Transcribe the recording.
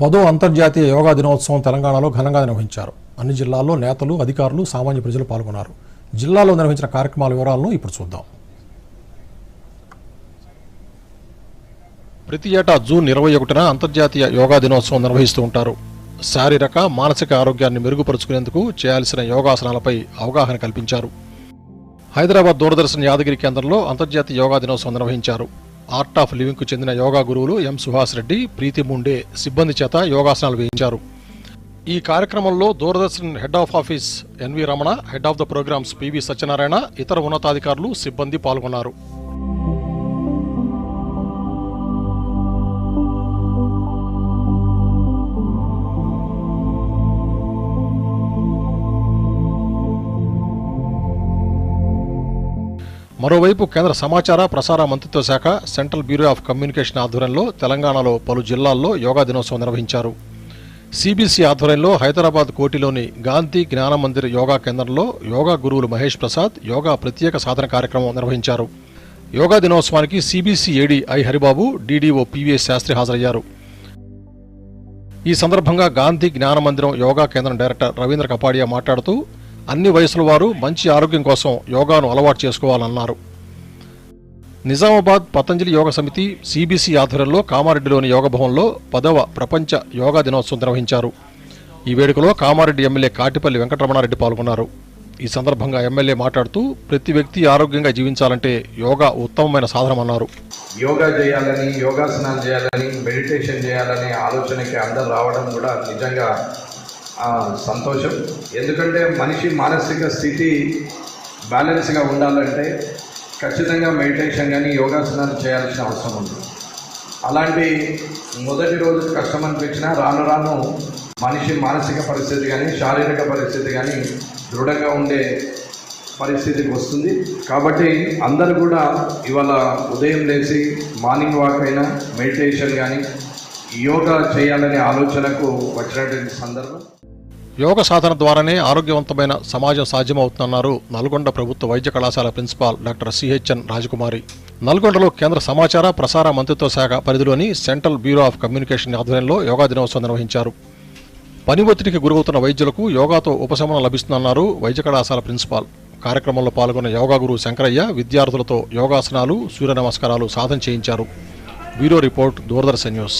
పదో అంతర్జాతీయ యోగా దినోత్సవం తెలంగాణలో ఘనంగా నిర్వహించారు. అన్ని జిల్లాల్లో నేతలు అధికారులు సామాన్య ప్రజలు పాల్గొన్నారు. జిల్లాలో నిర్వహించిన కార్యక్రమాల వివరాలను ఇప్పుడు చూద్దాం. ప్రతి ఏటా జూన్ ఇరవై ఒకటిన అంతర్జాతీయ యోగా దినోత్సవం నిర్వహిస్తూ ఉంటారు. శారీరక మానసిక ఆరోగ్యాన్ని మెరుగుపరుచుకునేందుకు చేయాల్సిన యోగాసనాలపై అవగాహన కల్పించారు. హైదరాబాద్ దూరదర్శన్ యాదగిరి కేంద్రంలో అంతర్జాతీయ యోగా దినోత్సవం నిర్వహించారు. ఆర్ట్ ఆఫ్ లివింగ్కు చెందిన యోగా గురువులు ఎం సుహాస్ రెడ్డి ప్రీతి ముండే సిబ్బంది చేత యోగాసనాలు వేయించారు. ఈ కార్యక్రమంలో Doordarshan head of office N V Ramana head of the programs P V Satyanarayana ఇతర ఉన్నతాధికారులు సిబ్బంది పాల్గొన్నారు. మరోవైపు కేంద్ర సమాచార ప్రసార మంత్రిత్వ శాఖ సెంట్రల్ బ్యూరో ఆఫ్ కమ్యూనికేషన్ ఆధ్వర్యంలో తెలంగాణలో పలు జిల్లాల్లో యోగా దినోత్సవం నిర్వహించారు. సిబిసి ఆధ్వర్యంలో హైదరాబాద్ కోటిలోని గాంధీ జ్ఞాన మందిర్ యోగా కేంద్రంలో యోగా గురువులు మహేష్ ప్రసాద్ యోగా ప్రత్యేక సాధన కార్యక్రమం నిర్వహించారు. యోగా దినోత్సవానికి CBC AD I Haribabu DDO PVS Sastry హాజరయ్యారు. ఈ సందర్భంగా గాంధీ జ్ఞాన మందిరం యోగా కేంద్రం డైరెక్టర్ రవీంద్ర కపాడియా మాట్లాడుతూ అన్ని వయసుల వారు మంచి ఆరోగ్యం కోసం యోగాను అలవాటు చేసుకోవాలన్నారు. నిజామాబాద్ పతంజలి యోగ సమితి సిబిసి ఆధ్వర్యంలో కామారెడ్డిలోని యోగ భవన్లో పదవ ప్రపంచ యోగా దినోత్సవం నిర్వహించారు. ఈ వేడుకలో కామారెడ్డి ఎమ్మెల్యే కాటిపల్లి వెంకటరమణారెడ్డి పాల్గొన్నారు. ఈ సందర్భంగా ఎమ్మెల్యే మాట్లాడుతూ ప్రతి వ్యక్తి ఆరోగ్యంగా జీవించాలంటే యోగా ఉత్తమమైన సాధనమన్నారు. యోగా చేయాలని యోగాసనాలు చేయాలని మెడిటేషన్ చేయాలని ఆలోచనకి అందరు రావడం కూడా నిజంగా సంతోషం. ఎందుకంటే మనిషి మానసిక స్థితి బ్యాలెన్స్గా ఉండాలంటే ఖచ్చితంగా మెడిటేషన్ కానీ యోగాసనాలు చేయాల్సిన అవసరం ఉంది అలాంటి మొదటి రోజు కష్టం అనిపించినా రాను రాను మనిషి మానసిక పరిస్థితి కానీ శారీరక పరిస్థితి కానీ దృఢంగా ఉండే పరిస్థితికి వస్తుంది. కాబట్టి అందరూ కూడా ఇవాళ ఉదయం లేచి మార్నింగ్ వాక్ అయినా మెడిటేషన్ కానీ యోగా చేయాలనే ఆలోచనకు వచ్చినటువంటి సందర్భం? యోగ సాధన ద్వారానే ఆరోగ్యవంతమైన సమాజం సాధ్యమవుతుందన్నారు నల్గొండ ప్రభుత్వ వైద్య కళాశాల ప్రిన్సిపాల్ డాక్టర్ సిహెచ్ఎన్ రాజకుమారి. నల్గొండలో కేంద్ర సమాచార ప్రసార మంత్రిత్వ శాఖ పరిధిలోని సెంట్రల్ బ్యూరో ఆఫ్ కమ్యూనికేషన్ ఆధ్వర్యంలో యోగా దినోత్సవం నిర్వహించారు. పని ఒత్తిడికి గురవుతున్న వైద్యులకు యోగాతో ఉపశమనం లభిస్తుందన్నారు వైద్య కళాశాల ప్రిన్సిపాల్. కార్యక్రమంలో పాల్గొన్న యోగా గురువు శంకరయ్య విద్యార్థులతో యోగాసనాలు సూర్య నమస్కారాలు సాధన చేయించారు. Bureau report Doordarshan news.